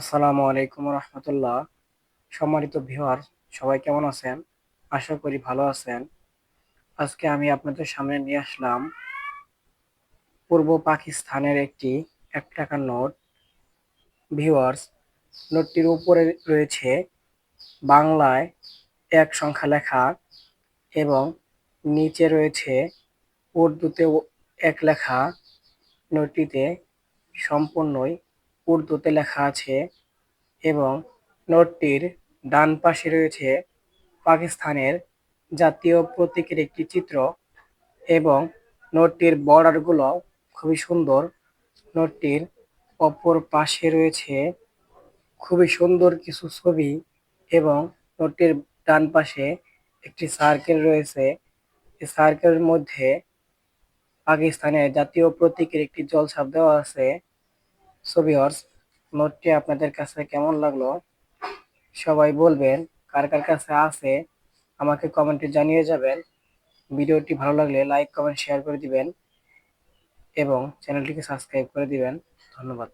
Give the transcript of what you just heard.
আসসালামু আলাইকুম রহমতুল্লাহ। সম্মানিত ভিউয়ার সবাই কেমন আছেন? আশা করি ভালো আছেন। আজকে আমি আপনাদের সামনে নিয়ে আসলাম পূর্ব পাকিস্তানের একটি এক টাকার নোট। ভিউয়ার্স, নোটটির উপরে রয়েছে বাংলায় এক সংখ্যা লেখা এবং নিচে রয়েছে উর্দুতে এক লেখা। নোটটিতে সম্পূর্ণই উর্দুতে লেখা আছে এবং নোটটির ডান পাশে রয়েছে পাকিস্তানের জাতীয় প্রতীকের একটি চিত্র এবং নোটটির বর্ডারগুলো খুবই সুন্দর। নোটটির অপর পাশে রয়েছে খুবই সুন্দর কিছু ছবি এবং নোটটির ডান পাশে একটি সার্কেল রয়েছে। সার্কেলের মধ্যে পাকিস্তানের জাতীয় প্রতীকের একটি জলছাপ দেওয়া আছে। সোভিয়র্স নোটটি আপনাদের কাছে কেমন লাগল? সবাই বলবেন, কার কার কাছে আছে, আমাকে কমেন্টে জানিয়ে যাবেন। ভিডিওটি ভালো লাগলে লাইক কমেন্ট শেয়ার করে দিবেন এবং চ্যানেলটিকে সাবস্ক্রাইব করে দিবেন। ধন্যবাদ।